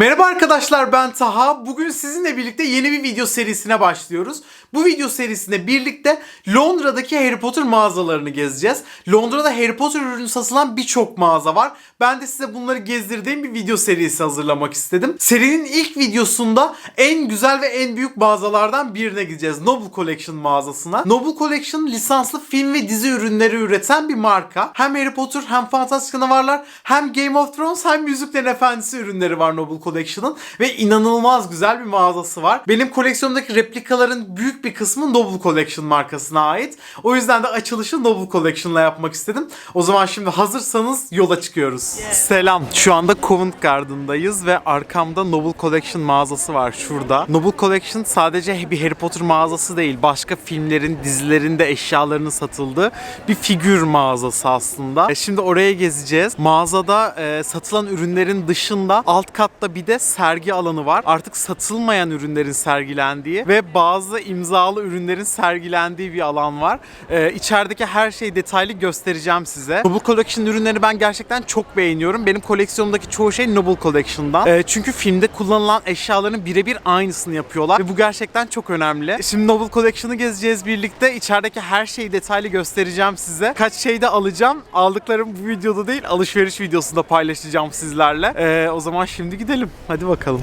Merhaba arkadaşlar ben Taha. Bugün sizinle birlikte yeni bir video serisine başlıyoruz. Bu video serisinde birlikte Londra'daki Harry Potter mağazalarını gezeceğiz. Londra'da Harry Potter ürünü satılan birçok mağaza var. Ben de size bunları gezdirdiğim bir video serisi hazırlamak istedim. Serinin ilk videosunda en güzel ve en büyük mağazalardan birine gideceğiz. Noble Collection mağazasına. Noble Collection lisanslı film ve dizi ürünleri üreten bir marka. Hem Harry Potter hem Fantastik Canavarlar hem Game of Thrones hem Yüzüklerin Efendisi ürünleri var Noble Collection'ın ve inanılmaz güzel bir mağazası var. Benim koleksiyonumdaki replikaların büyük bir kısmı Noble Collection markasına ait. O yüzden de açılışı Noble Collection'la yapmak istedim. O zaman şimdi hazırsanız yola çıkıyoruz. Selam. Şu anda Covent Garden'dayız ve arkamda Noble Collection mağazası var şurada. Noble Collection sadece bir Harry Potter mağazası değil. Başka filmlerin, dizilerin de eşyalarının satıldığı bir figür mağazası aslında. E, Şimdi oraya gezeceğiz. Mağazada e, satılan ürünlerin dışında alt katta bir de sergi alanı var. Artık satılmayan ürünlerin sergilendiği ve bazı imzalı ürünlerin sergilendiği bir alan var. E, içerideki her şeyi detaylı göstereceğim size. Noble Collection ürünlerini ben gerçekten çok beğeniyorum. Benim koleksiyonumdaki çoğu şey Noble Collection'dan. E, çünkü filmde kullanılan eşyaların birebir aynısını yapıyorlar ve bu gerçekten çok önemli. Şimdi Noble Collection'ı gezeceğiz birlikte. İçerideki her şeyi detaylı göstereceğim size. Kaç şey de alacağım. Aldıklarım bu videoda değil, alışveriş videosunda paylaşacağım sizlerle. E, o zaman şimdi gidelim. Hadi bakalım.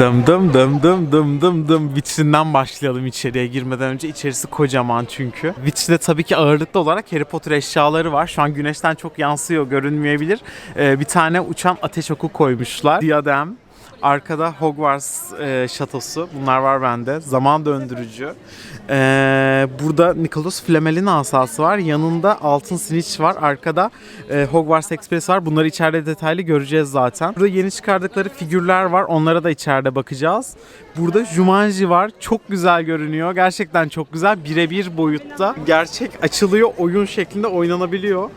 Dım dım dım dım dım dım dım vitrinden başlayalım içeriye girmeden önce. içerisi kocaman çünkü. Vitrinde tabii ki ağırlıklı olarak Harry Potter eşyaları var. Şu an güneşten çok yansıyor görünmeyebilir. Ee, bir tane uçan ateş oku koymuşlar. Diadem. Arkada Hogwarts e, şatosu. Bunlar var bende. Zaman döndürücü. Ee, burada Nicholas Flamel'in asası var. Yanında Altın Snitch var. Arkada e, Hogwarts Express var. Bunları içeride detaylı göreceğiz zaten. Burada yeni çıkardıkları figürler var. Onlara da içeride bakacağız. Burada Jumanji var. Çok güzel görünüyor. Gerçekten çok güzel. Birebir boyutta. Gerçek açılıyor. Oyun şeklinde oynanabiliyor.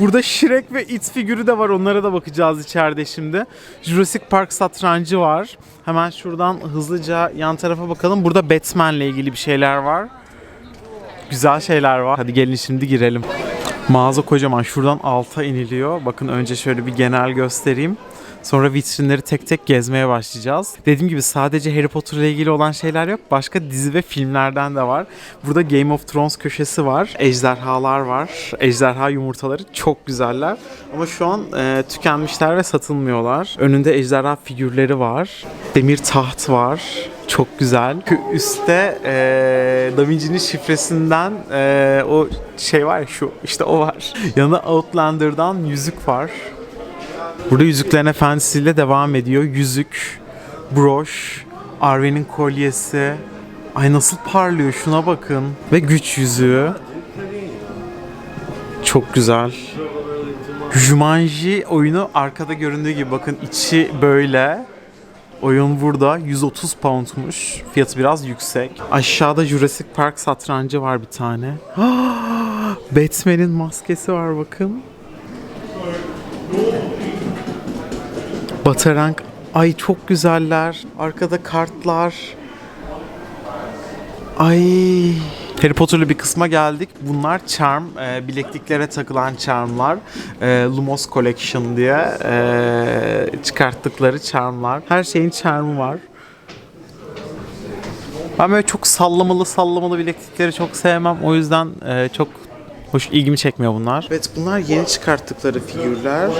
Burada Shrek ve It figürü de var. Onlara da bakacağız içeride şimdi. Jurassic Park satrancı var. Hemen şuradan hızlıca yan tarafa bakalım. Burada Batman'le ilgili bir şeyler var. Güzel şeyler var. Hadi gelin şimdi girelim. Mağaza kocaman. Şuradan alta iniliyor. Bakın önce şöyle bir genel göstereyim. Sonra vitrinleri tek tek gezmeye başlayacağız. Dediğim gibi sadece Harry Potter ile ilgili olan şeyler yok. Başka dizi ve filmlerden de var. Burada Game of Thrones köşesi var. Ejderhalar var. Ejderha yumurtaları çok güzeller. Ama şu an e, tükenmişler ve satılmıyorlar. Önünde ejderha figürleri var. Demir taht var. Çok güzel. Şu Üstte e, Da Vinci'nin şifresinden e, o şey var ya şu işte o var. Yanında Outlander'dan yüzük var. Burada Yüzüklerin Efendisi ile devam ediyor. Yüzük, broş, Arwen'in kolyesi. Ay nasıl parlıyor şuna bakın. Ve güç yüzüğü. Çok güzel. Jumanji oyunu arkada göründüğü gibi bakın içi böyle. Oyun burada 130 poundmuş. Fiyatı biraz yüksek. Aşağıda Jurassic Park satrancı var bir tane. Batman'in maskesi var bakın. Batarank. Ay çok güzeller. Arkada kartlar. Ay. Harry Potter'lı bir kısma geldik. Bunlar charm, e, bilekliklere takılan charmlar. E, Lumos Collection diye e, çıkarttıkları charmlar. Her şeyin charmı var. Ben böyle çok sallamalı sallamalı bileklikleri çok sevmem. O yüzden e, çok hoş ilgimi çekmiyor bunlar. Evet bunlar yeni çıkarttıkları figürler.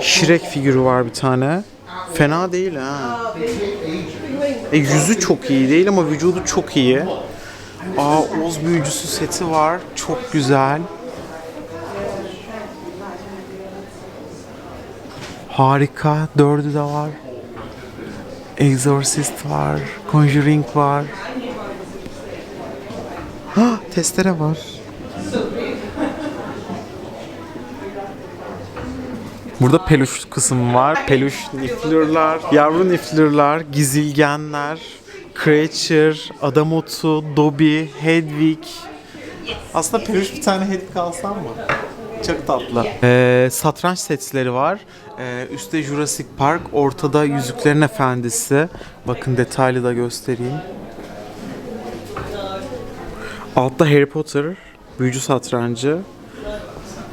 Shrek figürü var bir tane. Fena değil ha. E, yüzü çok iyi değil ama vücudu çok iyi. Aa Oz büyücüsü seti var. Çok güzel. Harika. Dördü de var. Exorcist var. Conjuring var. Ha, testere var. Burada peluş kısım var. Peluş niflürler, yavru niflürler, gizilgenler, creature, adamotu, Dobby, Hedwig. Aslında peluş bir tane Hedwig alsam mı? Çok tatlı. Ee, satranç setleri var. Ee, üstte Jurassic Park, ortada Yüzüklerin Efendisi. Bakın detaylı da göstereyim. Altta Harry Potter, büyücü satrancı.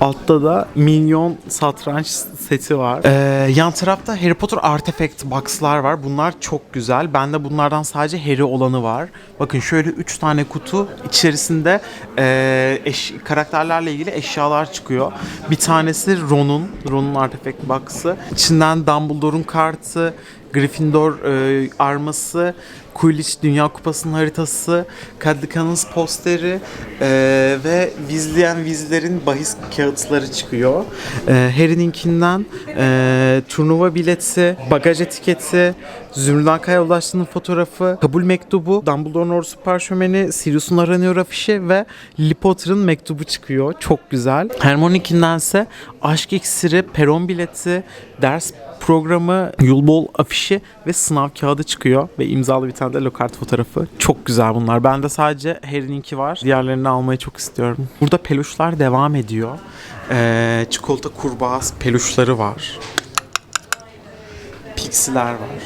Altta da minyon satranç seti var. Ee, yan tarafta Harry Potter Artifact box'lar var. Bunlar çok güzel. Bende bunlardan sadece Harry olanı var. Bakın şöyle 3 tane kutu içerisinde ee, eş- karakterlerle ilgili eşyalar çıkıyor. Bir tanesi Ron'un, Ron'un Artifact box'ı. İçinden Dumbledore'un kartı, Gryffindor e, arması, Quidditch Dünya Kupası'nın haritası, Caddicans posteri e, ve Weasley and Weasley'lerin bahis kağıtları çıkıyor. E, Harry'ninkinden e, turnuva bileti, bagaj etiketi, Zümrüt Anka'ya ulaştığının fotoğrafı, kabul mektubu, Dumbledore'un ordusu parşömeni, Sirius'un aranıyor afişi ve Potter'ın mektubu çıkıyor. Çok güzel. Hermione'ninkinden aşk iksiri, peron bileti, ders programı, yulbol afişi ve sınav kağıdı çıkıyor ve imzalı bir tane de lokart fotoğrafı. Çok güzel bunlar. Bende sadece Harry'ninki var. Diğerlerini almayı çok istiyorum. Burada peluşlar devam ediyor. Ee, çikolata kurbağa peluşları var. Pixiler var.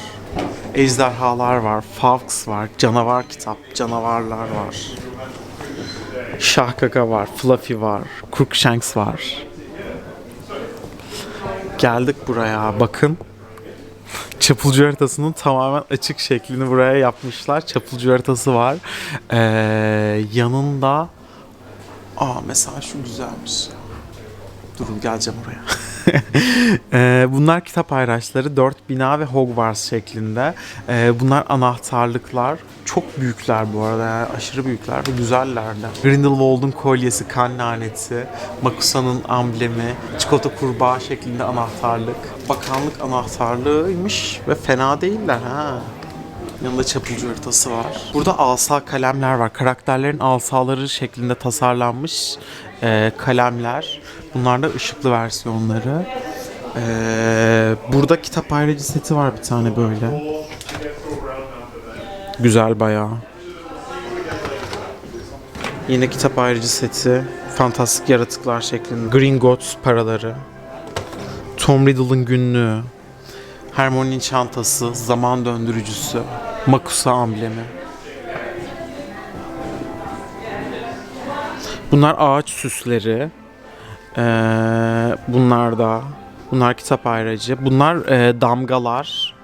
Ejderhalar var. Fawkes var. Canavar kitap. Canavarlar var. Şahkaka var. Fluffy var. Crookshanks var. Geldik buraya bakın. Çapulcu haritasının tamamen açık şeklini buraya yapmışlar. Çapulcu haritası var. Ee, yanında Aa mesela şu güzelmiş. Durun geleceğim oraya. Ee, bunlar kitap ayraçları. Dört bina ve Hogwarts şeklinde. Ee, bunlar anahtarlıklar. Çok büyükler bu arada. Yani aşırı büyükler ve güzeller de. Grindelwald'un kolyesi, kan laneti, Makusa'nın amblemi, çikolata kurbağa şeklinde anahtarlık. Bakanlık anahtarlığıymış ve fena değiller ha. Yanında çapulcu haritası var. Burada asa kalemler var. Karakterlerin asaları şeklinde tasarlanmış e, kalemler. Bunlar da ışıklı versiyonları. E, burada kitap ayrıcı seti var bir tane böyle. Güzel bayağı. Yine kitap ayrıcı seti. Fantastik yaratıklar şeklinde. Gringotts paraları. Tom Riddle'ın günlüğü. Hermione'nin çantası, zaman döndürücüsü, Makusa amblemi. Bunlar ağaç süsleri. Ee, bunlar da. Bunlar kitap ayracı. Bunlar e, damgalar.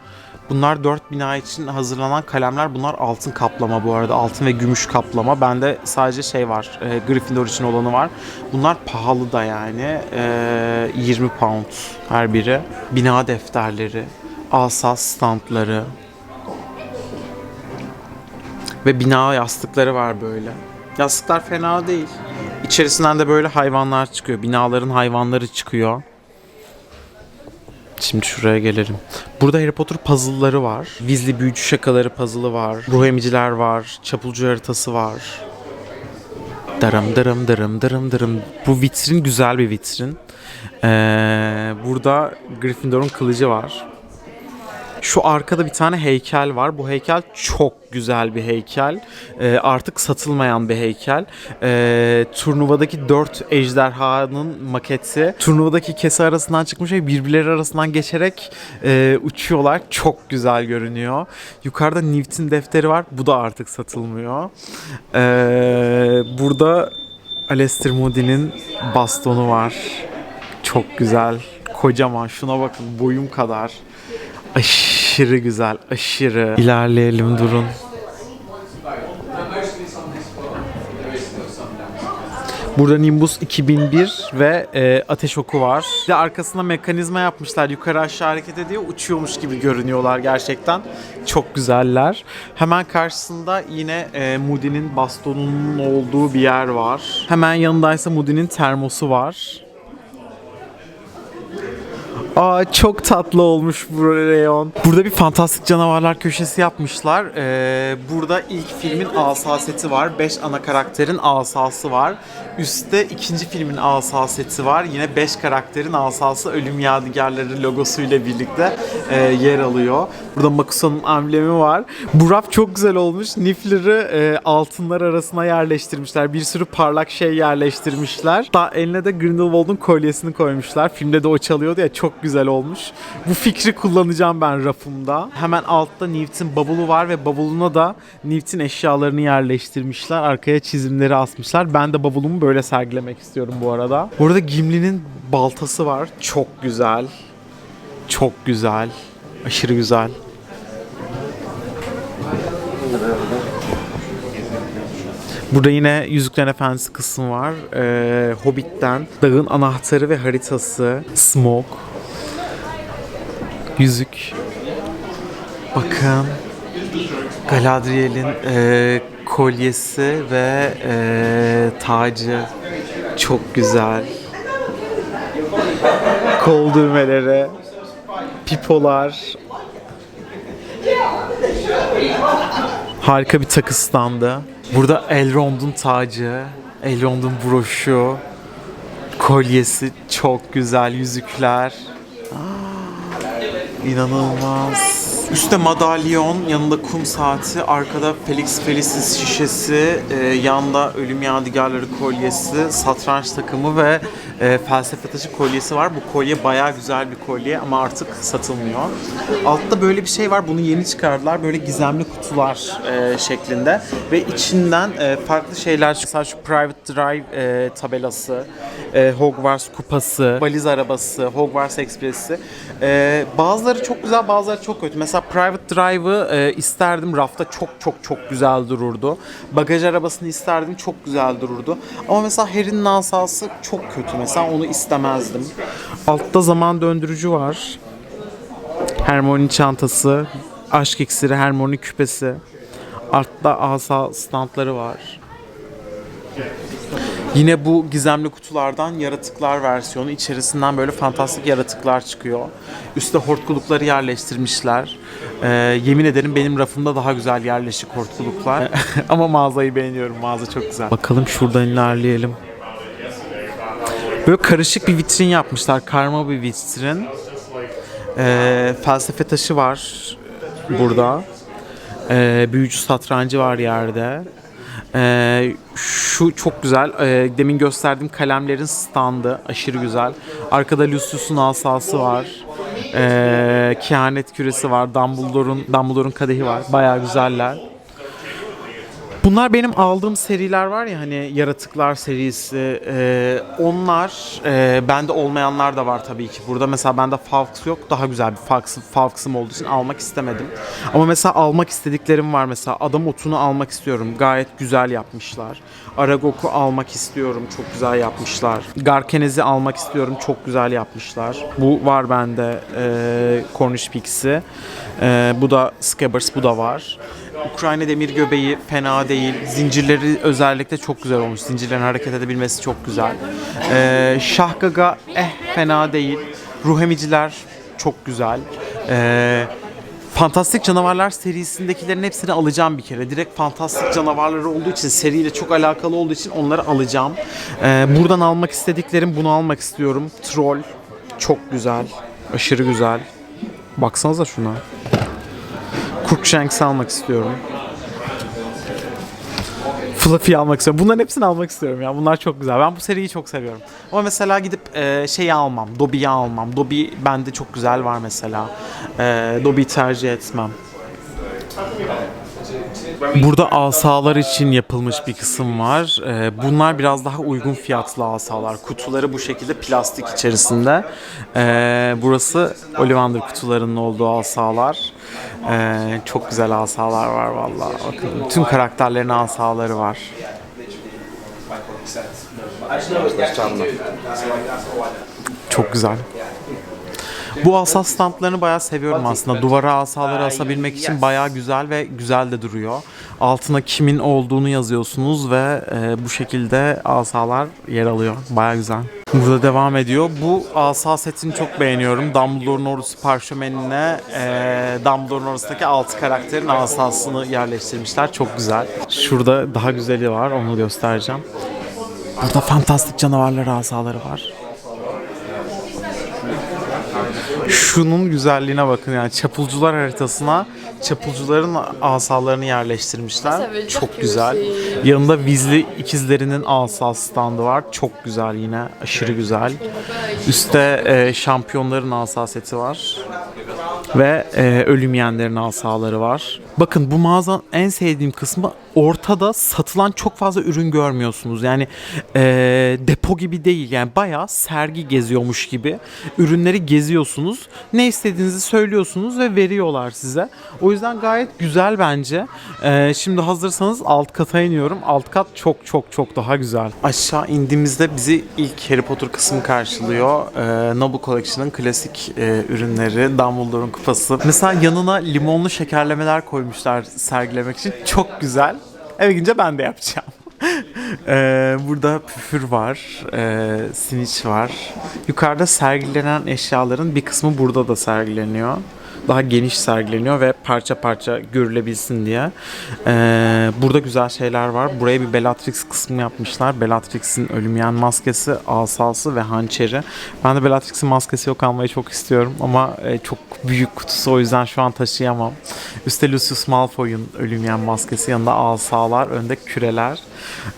Bunlar dört bina için hazırlanan kalemler. Bunlar altın kaplama bu arada. Altın ve gümüş kaplama. Bende sadece şey var. E, Gryffindor için olanı var. Bunlar pahalı da yani. E, 20 pound her biri. Bina defterleri. Asas standları. Ve bina yastıkları var böyle. Yastıklar fena değil. İçerisinden de böyle hayvanlar çıkıyor. Binaların hayvanları çıkıyor. Şimdi şuraya gelelim. Burada Harry Potter puzzle'ları var. Weasley büyücü şakaları puzzle'ı var. Ruh emiciler var. Çapulcu haritası var. Darım darım darım darım darım. Bu vitrin güzel bir vitrin. Ee, burada Gryffindor'un kılıcı var. Şu arkada bir tane heykel var. Bu heykel çok güzel bir heykel. Ee, artık satılmayan bir heykel. Ee, turnuvadaki dört ejderhanın maketi. Turnuvadaki kese arasından çıkmış ve birbirleri arasından geçerek e, uçuyorlar. Çok güzel görünüyor. Yukarıda Newt'in defteri var. Bu da artık satılmıyor. Ee, burada Aleister Moody'nin bastonu var. Çok güzel. Kocaman. Şuna bakın. Boyum kadar. Aşırı güzel, aşırı. İlerleyelim durun. Burada Nimbus 2001 ve e, ateş oku var. Bir de arkasına mekanizma yapmışlar. Yukarı aşağı hareket ediyor. Uçuyormuş gibi görünüyorlar gerçekten. Çok güzeller. Hemen karşısında yine e, Moody'nin bastonunun olduğu bir yer var. Hemen yanındaysa Moody'nin termosu var. Aa çok tatlı olmuş bu reyon. Burada bir fantastik canavarlar köşesi yapmışlar. Ee, burada ilk filmin asa seti var. 5 ana karakterin asası var. Üstte ikinci filmin asa seti var. Yine 5 karakterin asası ölüm yadigarları logosuyla birlikte e, yer alıyor. Burada Makusa'nın amblemi var. Bu raf çok güzel olmuş. Niffler'ı e, altınlar arasına yerleştirmişler. Bir sürü parlak şey yerleştirmişler. Daha eline de Grindelwald'un kolyesini koymuşlar. Filmde de o çalıyordu ya çok güzel olmuş. Bu fikri kullanacağım ben rafımda. Hemen altta Newt'in bavulu var ve bavuluna da Newt'in eşyalarını yerleştirmişler. Arkaya çizimleri asmışlar. Ben de bavulumu böyle sergilemek istiyorum bu arada. Burada Gimli'nin baltası var. Çok güzel. Çok güzel. Aşırı güzel. Burada yine Yüzüklerin Efendisi kısmı var. Ee, Hobbit'ten dağın anahtarı ve haritası. Smoke. Yüzük. Bakın. Galadriel'in e, kolyesi ve e, tacı. Çok güzel. Kol düğmeleri. Pipolar. Harika bir takı standı. Burada Elrond'un tacı, Elrond'un broşu, kolyesi çok güzel, yüzükler. İnanılmaz. Üstte madalyon, yanında kum saati, arkada Felix Felicis şişesi, e, yanda ölüm yadigarları kolyesi, satranç takımı ve e, felsefe taşı kolyesi var. Bu kolye bayağı güzel bir kolye ama artık satılmıyor. Altta böyle bir şey var. Bunu yeni çıkardılar. Böyle gizemli kutular e, şeklinde ve içinden e, farklı şeyler çıkıyor. Mesela şu Private Drive e, tabelası, e, Hogwarts kupası, valiz arabası, Hogwarts Express'i. E, bazıları çok güzel, bazıları çok kötü. Mesela Private Drive'ı e, isterdim. Rafta çok çok çok güzel dururdu. Bagaj arabasını isterdim. Çok güzel dururdu. Ama mesela Harry'nin asası çok kötü. Mesela onu istemezdim. Altta zaman döndürücü var. Hermione çantası, aşk iksiri, Hermione küpesi. Altta asa standları var. Yine bu gizemli kutulardan yaratıklar versiyonu. içerisinden böyle fantastik yaratıklar çıkıyor. Üste hortkulukları yerleştirmişler. Ee, yemin ederim benim rafımda daha güzel yerleşik hortkuluklar. Ama mağazayı beğeniyorum. Mağaza çok güzel. Bakalım şuradan ilerleyelim. Böyle karışık bir vitrin yapmışlar. Karma bir vitrin. Ee, felsefe taşı var burada. Ee, büyücü satrancı var yerde. Ee, şu çok güzel. Ee, demin gösterdiğim kalemlerin standı aşırı güzel. Arkada Lucius'un asası var. Ee, kehanet küresi var. Dumbledore'un Dumbledore'un kadehi var. Bayağı güzeller. Bunlar benim aldığım seriler var ya hani yaratıklar serisi. e, onlar e, bende olmayanlar da var tabii ki. Burada mesela bende Fawkes yok. Daha güzel bir Fawkes, Fawkes'ım olduğu için almak istemedim. Ama mesela almak istediklerim var mesela. Adam otunu almak istiyorum. Gayet güzel yapmışlar. Aragog'u almak istiyorum. Çok güzel yapmışlar. Garkenez'i almak istiyorum. Çok güzel yapmışlar. Bu var bende. E, Cornish Pix'i. E, bu da Scabbers. Bu da var. Ukrayna demir göbeği fena değil. Zincirleri özellikle çok güzel olmuş. Zincirlerin hareket edebilmesi çok güzel. Ee, Şahgaga eh fena değil. Ruhemiciler çok güzel. Ee, Fantastik Canavarlar serisindekilerin hepsini alacağım bir kere. Direkt fantastik canavarları olduğu için, seriyle çok alakalı olduğu için onları alacağım. Ee, buradan almak istediklerim bunu almak istiyorum. Troll çok güzel. Aşırı güzel. Baksanıza şuna. Crookshanks'ı almak istiyorum. Fluffy almak istiyorum. Bunların hepsini almak istiyorum ya. Bunlar çok güzel. Ben bu seriyi çok seviyorum. Ama mesela gidip e, şeyi almam. Dobby'yi almam. Dobby bende çok güzel var mesela. E, Dobby'yi tercih etmem. Burada asalar için yapılmış bir kısım var. Ee, bunlar biraz daha uygun fiyatlı asalar. Kutuları bu şekilde plastik içerisinde. Ee, burası Ollivander kutularının olduğu asalar. Ee, çok güzel asalar var. Bakın bütün karakterlerin asaları var. Çok güzel. Bu asa standlarını bayağı seviyorum aslında. Duvara asaları asabilmek için bayağı güzel ve güzel de duruyor. Altına kimin olduğunu yazıyorsunuz ve e, bu şekilde asalar yer alıyor. Bayağı güzel. Burada devam ediyor. Bu asa setini çok beğeniyorum. Dumbledore'un ordusu parşömenine e, Dumbledore'un ordusundaaki altı karakterin asasını yerleştirmişler. Çok güzel. Şurada daha güzeli var. Onu göstereceğim. Burada fantastik canavarlar asaları var. Şunun güzelliğine bakın yani çapulcular haritasına çapulcuların asalarını yerleştirmişler. Çok güzel. Yanında Vizli ikizlerinin asa standı var. Çok güzel yine. Aşırı güzel. Üstte e, şampiyonların asa seti var. Ve e, ölüm yiyenlerin asaları var. Bakın bu mağazanın en sevdiğim kısmı ortada satılan çok fazla ürün görmüyorsunuz. Yani e, depo gibi değil. Yani bayağı sergi geziyormuş gibi. Ürünleri geziyorsunuz. Ne istediğinizi söylüyorsunuz ve veriyorlar size. O yüzden gayet güzel bence. E, şimdi hazırsanız alt kata iniyorum. Alt kat çok çok çok daha güzel. Aşağı indiğimizde bizi ilk Harry Potter kısmı karşılıyor. E, Noble Collection'ın klasik e, ürünleri. Dumbledore'un kupası. Mesela yanına limonlu şekerlemeler koymuşlar sergilemek için. Çok güzel. Eve gidince ben de yapacağım. Ee, burada püfür var, e, siniç var. Yukarıda sergilenen eşyaların bir kısmı burada da sergileniyor. Daha geniş sergileniyor ve parça parça görülebilsin diye. Ee, burada güzel şeyler var. Buraya bir Bellatrix kısmı yapmışlar. Bellatrix'in ölümyen maskesi, asası ve hançeri. Ben de Bellatrix'in maskesi yok almayı çok istiyorum ama e, çok büyük kutusu o yüzden şu an taşıyamam. Üstte Lucius Malfoy'un ölümyen maskesi, yanında asalar, önde küreler.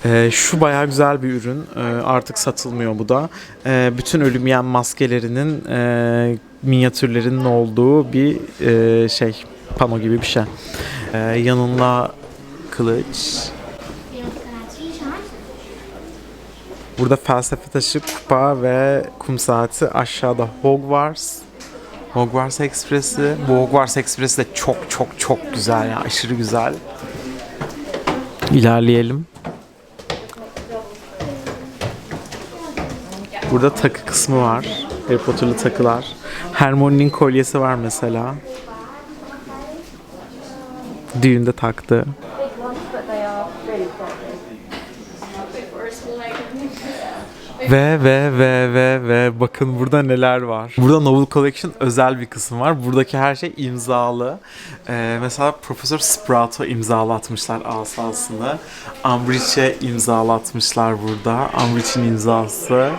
Ee, şu bayağı güzel bir ürün. Ee, artık satılmıyor bu da. Ee, bütün ölümyen maskelerinin e, minyatürlerinin olduğu bir e, şey, pano gibi bir şey. Ee, yanında kılıç, Burada felsefe taşı, kupa ve kum saati. Aşağıda Hogwarts. Hogwarts Express'i. Bu Hogwarts Express de çok çok çok güzel ya. Aşırı güzel. İlerleyelim. Burada takı kısmı var. Harry Potter'lı takılar. Hermione'nin kolyesi var mesela. Düğünde taktı. Ve ve ve ve ve bakın burada neler var. Burada Novel Collection özel bir kısım var. Buradaki her şey imzalı. Ee, mesela Profesör Sprouto imzalatmışlar asasını. Umbridge'e imzalatmışlar burada. Umbridge'in imzası.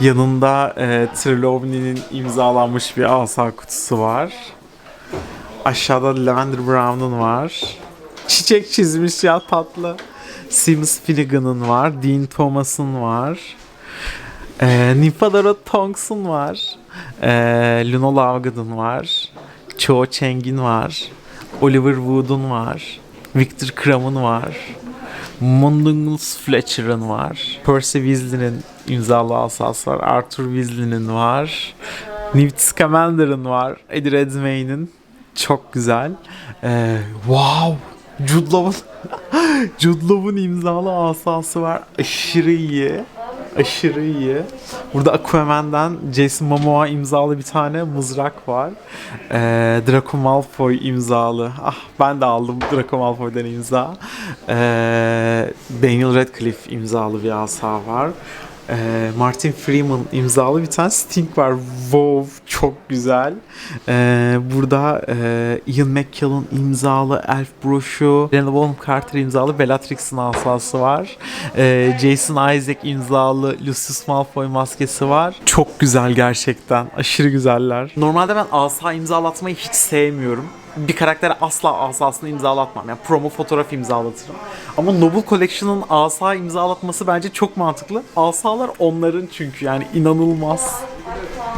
Yanında e, Trelawney'nin imzalanmış bir asa kutusu var. Aşağıda Lavender Brown'un var. Çiçek çizmiş ya tatlı. Seamus Finnegan'ın var. Dean Thomas'ın var. Ee, Nymphadora Tonks'un var. Ee, Luna Lovegood'un var. Cho Chang'in var. Oliver Wood'un var. Victor Kram'ın var. Mundungus Fletcher'ın var. Percy Weasley'nin imzalı asası var. Arthur Weasley'nin var. Newt Scamander'ın var. Eddie Redmayne'in. Çok güzel. Ee, wow! Jude Law'un Jude Law'un imzalı asası var. Aşırı iyi. Aşırı iyi. Burada Aquaman'dan Jason Momoa imzalı bir tane mızrak var. Ee, Draco Malfoy imzalı. Ah ben de aldım Draco Malfoy'dan imza. Ee, Daniel Radcliffe imzalı bir asa var. Ee, Martin Freeman imzalı bir tane Sting var. Wow çok güzel. Ee, burada e, Ian McKellen imzalı Elf broşu. Helena Bonham Carter imzalı Bellatrix'in asası var. Ee, Jason Isaac imzalı Lucius Malfoy maskesi var. Çok güzel gerçekten. Aşırı güzeller. Normalde ben asa imzalatmayı hiç sevmiyorum bir karaktere asla asasını imzalatmam. Yani promo fotoğraf imzalatırım. Ama Noble Collection'ın asa imzalatması bence çok mantıklı. Asalar onların çünkü yani inanılmaz.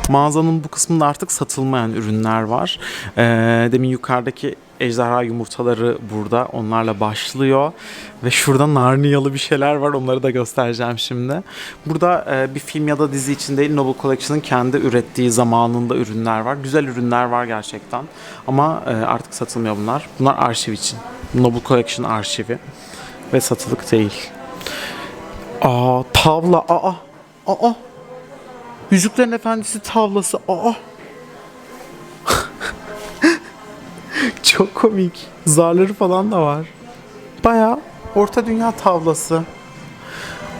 Mağazanın bu kısmında artık satılmayan ürünler var. Ee, demin yukarıdaki ejderha yumurtaları burada. Onlarla başlıyor. Ve şurada Narniyalı bir şeyler var. Onları da göstereceğim şimdi. Burada e, bir film ya da dizi için değil Noble Collection'ın kendi ürettiği zamanında ürünler var. Güzel ürünler var gerçekten. Ama e, artık satılmıyor bunlar. Bunlar arşiv için. Noble Collection arşivi. Ve satılık değil. Aa tavla. Aa. Aa. Yüzüklerin Efendisi tavlası. Aa. Çok komik. Zarları falan da var. Baya Orta Dünya tavlası.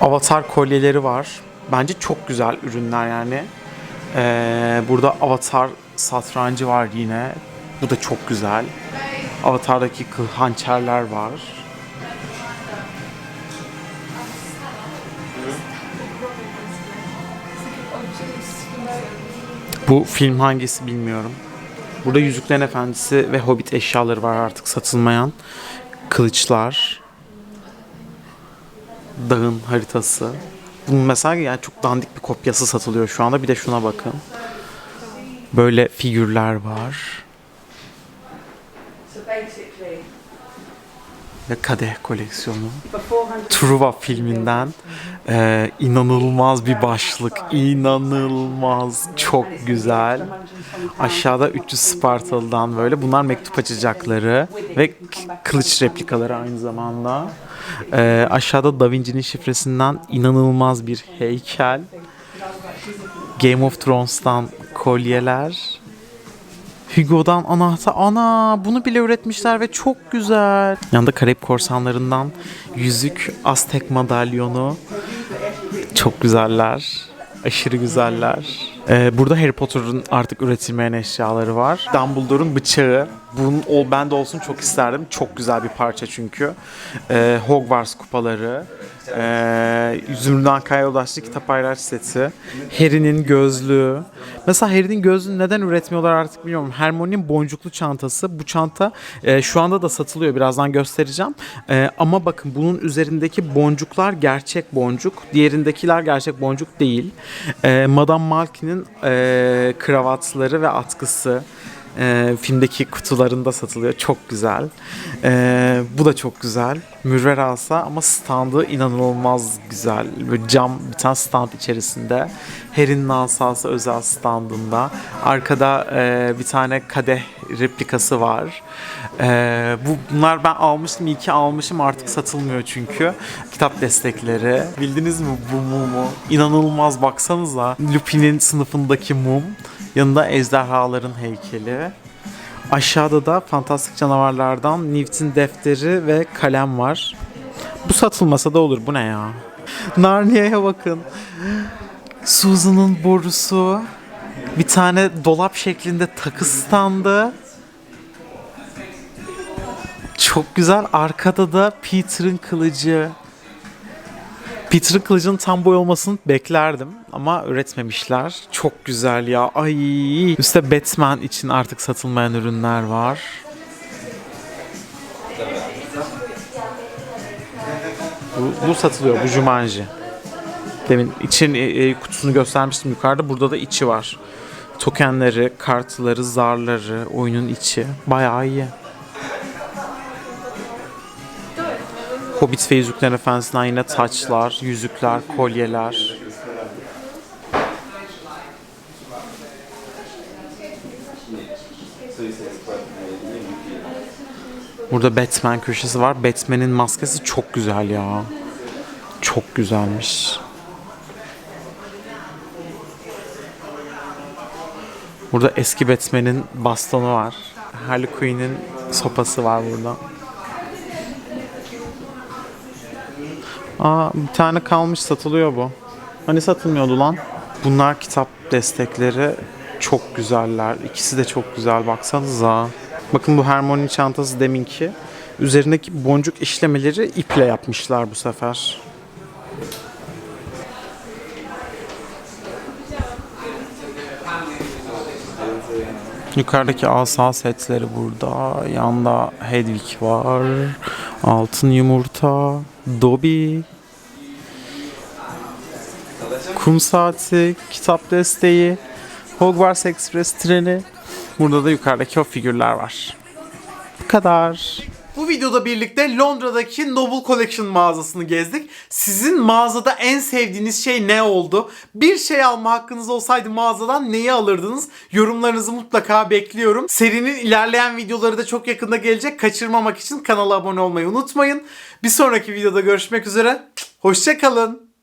Avatar kolyeleri var. Bence çok güzel ürünler yani. Ee, burada Avatar satrancı var yine. Bu da çok güzel. Avatar'daki hançerler var. Bu film hangisi bilmiyorum. Burada Yüzüklerin Efendisi ve Hobbit eşyaları var artık satılmayan. Kılıçlar. Dağın haritası. Bunun mesela yani çok dandik bir kopyası satılıyor şu anda. Bir de şuna bakın. Böyle figürler var. Ve kadeh koleksiyonu. for 400 Truva filminden e, inanılmaz bir başlık. İnanılmaz. Çok güzel. Aşağıda 300 Spartalı'dan böyle. Bunlar mektup açacakları ve kılıç replikaları aynı zamanda. E, aşağıda Da Vinci'nin şifresinden inanılmaz bir heykel. Game of Thrones'tan kolyeler. Hugo'dan anahtar. Ana bunu bile üretmişler ve çok güzel. Yanında Karayip Korsanlarından yüzük, Aztek madalyonu. Çok güzeller. Aşırı güzeller. Ee, burada Harry Potter'ın artık üretilmeyen eşyaları var. Dumbledore'un bıçağı. Bunun ol bende olsun çok isterdim. Çok güzel bir parça çünkü. Ee, Hogwarts kupaları. Ee, Zümrüt Kaya Yoldaşlı kitap ayraç seti. Harry'nin gözlüğü. Mesela Harry'nin gözlüğünü neden üretmiyorlar artık bilmiyorum. Hermione'nin boncuklu çantası. Bu çanta e, şu anda da satılıyor. Birazdan göstereceğim. E, ama bakın bunun üzerindeki boncuklar gerçek boncuk. Diğerindekiler gerçek boncuk değil. E, Madame Malkin'in e, kravatları ve atkısı e, filmdeki kutularında satılıyor. Çok güzel. E, bu da çok güzel. Mürver alsa ama standı inanılmaz güzel. Böyle cam bir tane stand içerisinde. Harry'nin asası özel standında. Arkada e, bir tane kadeh replikası var. E, bu bunlar ben almıştım. İyi ki almışım. Artık satılmıyor çünkü. Kitap destekleri. Bildiniz mi bu mumu? İnanılmaz baksanıza. Lupin'in sınıfındaki mum. Yanında ejderhaların heykeli. Aşağıda da fantastik canavarlardan Newt'in defteri ve kalem var. Bu satılmasa da olur. Bu ne ya? Narnia'ya bakın. Susan'ın borusu. Bir tane dolap şeklinde takı standı. Çok güzel. Arkada da Peter'ın kılıcı. Peter'ın kılıcının tam boy olmasını beklerdim ama üretmemişler. Çok güzel ya. Ay. Üstte Batman için artık satılmayan ürünler var. Bu, bu satılıyor. Bu Jumanji. Demin için e, e, kutusunu göstermiştim yukarıda. Burada da içi var. Tokenleri, kartları, zarları, oyunun içi. Bayağı iyi. Hobbit ve Yüzüklerin Efendisi'nden yine taçlar, yüzükler, kolyeler. Burada Batman köşesi var. Batman'in maskesi çok güzel ya. Çok güzelmiş. Burada eski Batman'in bastonu var. Harley Quinn'in sopası var burada. Aa bir tane kalmış satılıyor bu. Hani satılmıyordu lan? Bunlar kitap destekleri çok güzeller. İkisi de çok güzel baksanıza. Bakın bu Hermione çantası deminki. Üzerindeki boncuk işlemeleri iple yapmışlar bu sefer. Yukarıdaki asa setleri burada. Yanda Hedwig var. Altın yumurta. Dobby. Kum saati. Kitap desteği. Hogwarts Express treni. Burada da yukarıdaki o figürler var. Bu kadar. Bu videoda birlikte Londra'daki Noble Collection mağazasını gezdik. Sizin mağazada en sevdiğiniz şey ne oldu? Bir şey alma hakkınız olsaydı mağazadan neyi alırdınız? Yorumlarınızı mutlaka bekliyorum. Serinin ilerleyen videoları da çok yakında gelecek. Kaçırmamak için kanala abone olmayı unutmayın. Bir sonraki videoda görüşmek üzere. Hoşçakalın.